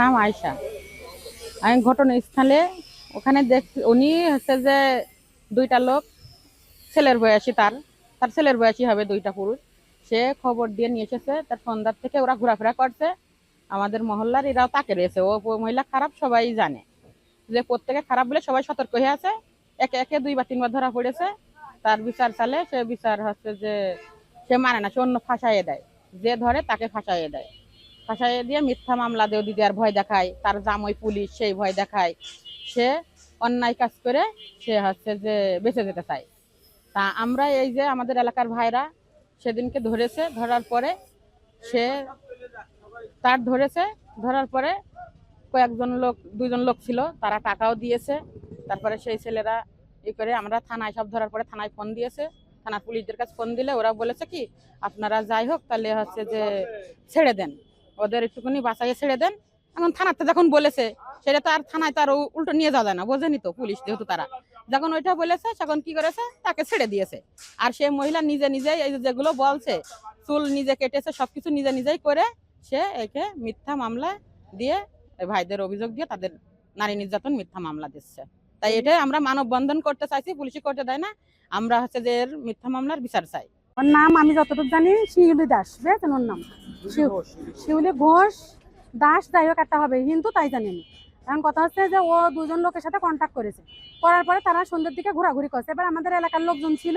নাম আয়শা। আমি ঘটনাস্থলে ওখানে দেখ উনি হচ্ছে যে দুইটা লোক, ছেলের বয়সী তার তার ছেলের বয়সী হবে দুইটা পুরুষ। সে খবর দিয়ে নিয়ে এসেছে, তার সন্ধ্যার থেকে ওরা ঘোরাফেরা করছে। আমাদের মহল্লার এরাও তাকে রয়েছে, ও মহিলা খারাপ সবাই জানে। যে প্রত্যেকে খারাপ বলে সবাই সতর্ক হয়ে আছে, একে একে দুইবার তিনবার ধরা পড়েছে। তার বিচার চালে সে বিচার হচ্ছে যে সে মানে না, সে অন্য ফাঁসাইয়ে দেয়। যে ধরে তাকে ফাঁসাইয়ে দেয়। ফাঁসাইয়ে দিয়ে মিথ্যা মামলা দেও দিদি, আর ভয় দেখায়। তার জামই পুলিশ, সেই ভয় দেখায়। সে অন্যায় কাজ করে সে হচ্ছে যে বেঁচে যেতে চায়। তা আমরা এই যে আমাদের এলাকার ভাইরা সেদিনকে ধরেছে, ধরার পরে সে তার ধরেছে, ধরার পরে কয়েকজন লোক, দুইজন লোক ছিল, তারা টাকাও দিয়েছে। তারপরে সেই ছেলেরা ই করে আমরা থানায় সব ধরার পরে থানায় ফোন দিয়েছে। থানার পুলিশদের কাছে ফোন দিলে ওরা বলেছে কি, আপনারা যাই হোক, তাহলে হচ্ছে যে ছেড়ে দেন। ওদের একটুখানি বাঁচাইয়ে ছেড়ে দেন। এখন থানাতে যখন বলেছে, সেটা তো আর থানায় তো আর উ- উল্টো নিয়ে যাওয়া যায় না, বোঝেনি তো পুলিশ যেহেতু তারা। যখন ওইটা বলেছে, তখন কি করেছে? তাকে ছেড়ে দিয়েছে। আর সেই মহিলা নিজে নিজেই এই যেগুলো বলছে, চুল নিজে কেটেছে, সবকিছু নিজে নিজেই করে সে একে মিথ্যা মামলা দিয়ে ভাইদের অভিযোগ দিয়ে তাদের নারী নির্যাতন মিথ্যা মামলা দিচ্ছে। তাই এটাই আমরা মানববন্ধন করতে চাইছি, পুলিশই করতে দেয় না। আমরা হচ্ছে যে এর মিথ্যা মামলার বিচার চাই। ওর নাম আমি যতটুকু জানি শিউলি দাস বুঝেছেন ওর নাম? শিউ- শিউলি ঘোষ দাস যাই হোক একটা হবে কিন্তু তাই জানি আমি। এখন কথা হচ্ছে যে ও দুজন লোকের সাথে কন্ট্যাক্ট করেছে। করার পরে তারা সন্ধ্যের দিকে ঘোরাঘুরি করছে। এবার আমাদের এলাকার লোকজন ছিল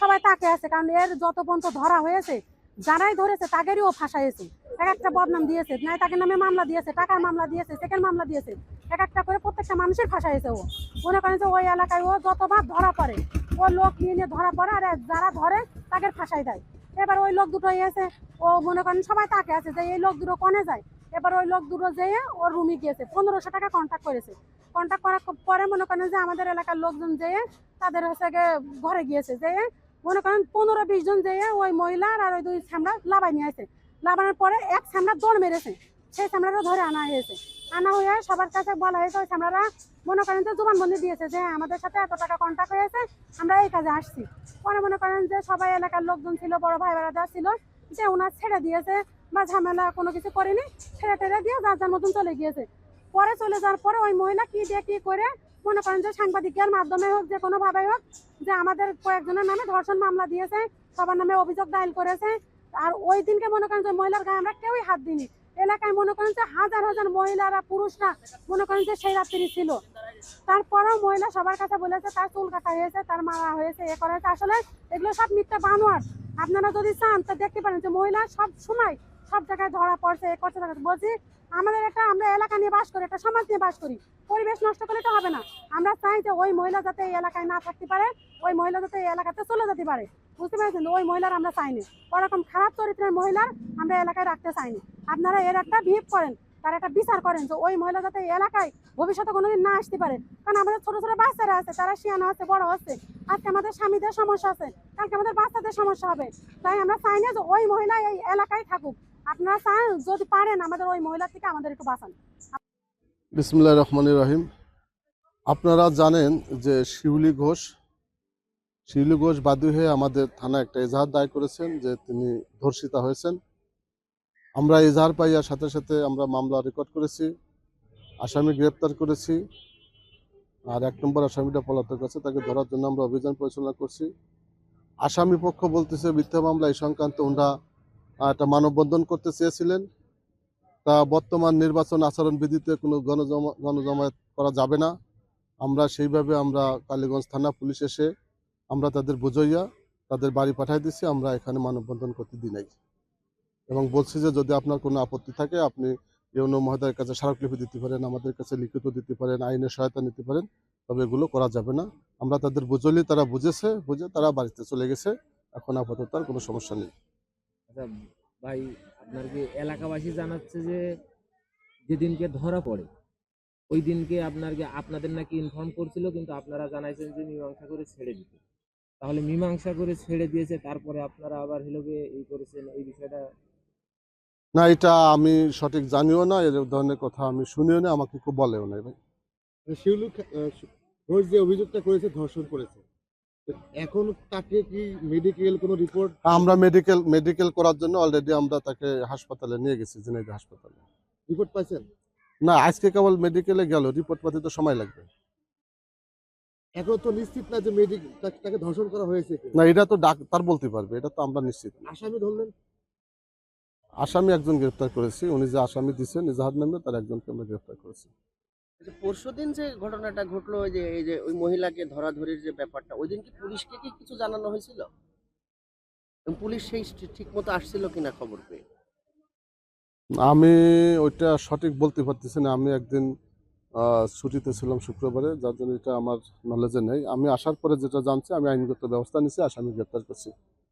সবাই তাকে আছে কারণ এর যত পর্যন্ত ধরা হয়েছে যারাই ধরেছে তাদেরই ও ফাঁসাইছে। এক একটা বদনাম দিয়েছে নাই তাকে নামে মামলা দিয়েছে টাকার মামলা দিয়েছে সেকেন্ড মামলা দিয়েছে। এক একটা করে প্রত্যেকটা মানুষের ফাঁসাইছে ও। মনে করেন যে ওই এলাকায় ও যতবার ধরা পড়ে ও লোক নিয়ে নিয়ে ধরা পড়ে, আর যারা ধরে তাকে ফাঁসাই দেয়। এবার ওই লোক দুটো এসে, ও মনে করেন সবাই তাকে আছে যে এই লোক দুটো কনে যায়। এবার ওই লোক দুটো যেয়ে ওর রুমে গিয়েছে। পনেরোশো টাকা কন্ট্যাক্ট করেছে। কন্ট্যাক্ট করার পরে মনে করেন যে আমাদের এলাকার লোকজন যেয়ে তাদের হচ্ছে ঘরে গিয়েছে। যেয়ে মনে করেন পনেরো বিশ জন যেয়ে ওই মহিলার আর ওই দুই ছামড়া লাভাই নিয়ে আসে। লাভানোর পরে এক ছামড়া দৌড় মেরেছে। সেই ছামড়াটা ধরে আনা হয়েছে। আনা হয়ে সবার কাছে বলা হয়েছে, ওই ছামড়ারা মনে করেন যে জবানবন্দি দিয়েছে যে আমাদের সাথে এত টাকা কন্ট্যাক্ট হয়েছে, আমরা এই কাজে আসছি। পরে মনে করেন যে সবাই এলাকার লোকজন ছিল, বড় ভাই বেড়াদা ছিল, যে ওনার ছেড়ে দিয়েছে, বা ঝামেলা কোনো কিছু করেনি, ছেড়ে টেড়ে দিয়ে যার যার মতন চলে গিয়েছে। পরে চলে যাওয়ার পরে ওই মহিলা কি দিয়ে কি করে, মনে করেন যে সাংবাদিকের মাধ্যমে হোক, যে কোনো ভাবে হোক, যে আমাদের কয়েকজনের নামে ধর্ষণ মামলা দিয়েছে, সবার নামে অভিযোগ দায়ের করেছে, আর ওই দিনকে মনে করেন যে মহিলার গায়ে আমরা কেউই হাত দিইনি। এলাকায় মনে করেন যে হাজার হাজার মহিলারা, পুরুষরা মনে করেন যে সেই রাত্রি ছিল। তারপরেও মহিলা সবার কাছে বলেছে, তার চুল কাটা হয়েছে, তার মারা হয়েছে, এ করা হয়েছে। আসলে এগুলো সব মিথ্যা বানোয়ার আপনারা যদি চান, তা দেখতে পারেন যে মহিলা সব সময় সব জায়গায় ধরা পড়ছে, এ করছে বলছি, আমাদের একটা, আমরা এলাকা নিয়ে বাস করি, একটা সমাজ নিয়ে বাস করি। পরিবেশ নষ্ট করলে তো হবে না। আমরা চাই যে ওই মহিলা যাতে এই এলাকায় না থাকতে পারে, ওই মহিলা যাতে এই এলাকাতে চলে যেতে পারে। বুঝতে পেরেছেন? ওই মহিলার আমরা চাইনি। ওরকম খারাপ চরিত্রের মহিলার আমরা এলাকায় রাখতে চাইনি। আপনারা এর একটা ভিপ করেন, তার একটা বিচার করেন যে ওই মহিলা যাতে এলাকায় ভবিষ্যতে কোনোদিন না আসতে পারে। কারণ আমাদের ছোট ছোট বাচ্চারা আছে, তারা শিয়ানো আছে, বড় হচ্ছে আজকে আমাদের স্বামীদের সমস্যা আছে, কালকে আমাদের বাচ্চাদের সমস্যা হবে। তাই আমরা চাই না যে ওই মহিলা এই এলাকায় থাকুক। আপনারা চান যদি পারেন আমাদের ওই মহিলা থেকে আমাদের একটু বাঁচান। বিসমুল্লাহ রহমান রহিম। আপনারা জানেন যে শিউলি ঘোষ শিউলি ঘোষ বাদী হয়ে আমাদের থানায় একটা এজাহার দায় করেছেন, যে তিনি ধর্ষিতা হয়েছেন। আমরা এজাহার পাইয়ার সাথে সাথে আমরা মামলা রেকর্ড করেছি, আসামি গ্রেপ্তার করেছি, আর এক নম্বর আসামিটা পলাতক আছে, তাকে ধরার জন্য আমরা অভিযান পরিচালনা করছি। আসামি পক্ষ বলতেছে, মিথ্যা মামলা এই সংক্রান্ত ওনারা একটা মানববন্ধন করতে চেয়েছিলেন। তা বর্তমান নির্বাচন আচরণ বিধিতে কোনো গণজমা, গণজমায়েত করা যাবে না। আমরা সেইভাবে আমরা কালীগঞ্জ থানা পুলিশ এসে আমরা তাদের বুঝাইয়া তাদের বাড়ি পাঠাই দিচ্ছি আমরা এখানে মানববন্ধন করতে দিই নাই। এবং বলছি যে যদি আপনার কোনো আপত্তি থাকে, আপনি ইউনো মহোদয়ের কাছে স্মারকলিপি দিতে পারেন, আমাদের কাছে লিখিত দিতে পারেন, আইনের সহায়তা নিতে পারেন, তবে এগুলো করা যাবে না। আমরা তাদের বুঝলি, তারা বুঝেছে, বুঝে তারা বাড়িতে চলে গেছে। এখন আপাতত আর কোনো সমস্যা নেই। আচ্ছা ভাই, আপনার কি এলাকাবাসী জানাচ্ছে যে যেদিনকে ধরা পড়ে, ওই দিনকে আপনার কি, আপনাদের নাকি ইনফর্ম করছিল, কিন্তু আপনারা জানাইছেন যে মীমাংসা করে ছেড়ে দিতে। তাহলে মীমাংসা করে ছেড়ে দিয়েছে, তারপরে আপনারা আবার হেলোকে এই করেছেন, এই বিষয়টা না এটা আমি সঠিক জানিও না এর ধরনের কথা আমি শুনিও না আমাকে কেউ বলেও না ভাই। শিউলু ঘোষ যে অভিযোগটা করেছে ধর্ষণ করেছে এখন তাকে কি মেডিকেল কোনো রিপোর্ট আমরা মেডিকেল মেডিকেল করার জন্য অলরেডি আমরা তাকে হাসপাতালে নিয়ে গেছি ঝিনাইদহ হাসপাতালে। রিপোর্ট পাইছেন? না আজকে কেবল মেডিকেলে গেল রিপোর্ট পাতি তো সময় লাগবে। এখন তো নিশ্চিত না যে মেডিক তাকে ধর্ষণ করা হয়েছে না এটা তো ডাক্তার বলতে পারবে এটা তো আমরা নিশ্চিত। আসামি ধরলেন? আসামি একজন গ্রেফতার করেছি উনি যে আসামি দিচ্ছেন ইজাহার নামে তার একজনকে আমরা গ্রেফতার করেছি। পরশু দিন যে ঘটনাটা ঘটলো ওই যে এই যে ওই মহিলাকে ধরাধরির যে ব্যাপারটা ওই দিন কি পুলিশকে কি কিছু জানানো হয়েছিল? পুলিশ সেই ঠিক মতো আসছিল কিনা খবর পেয়ে? আমি ওইটা সঠিক বলতে পারতেছি না। আমি একদিন ছুটিতে ছিলাম শুক্রবারে যার জন্য এটা আমার নলেজে নেই। আমি আসার পরে যেটা জানছি আমি আইনগত ব্যবস্থা নিছি আসামি গ্রেফতার করছি।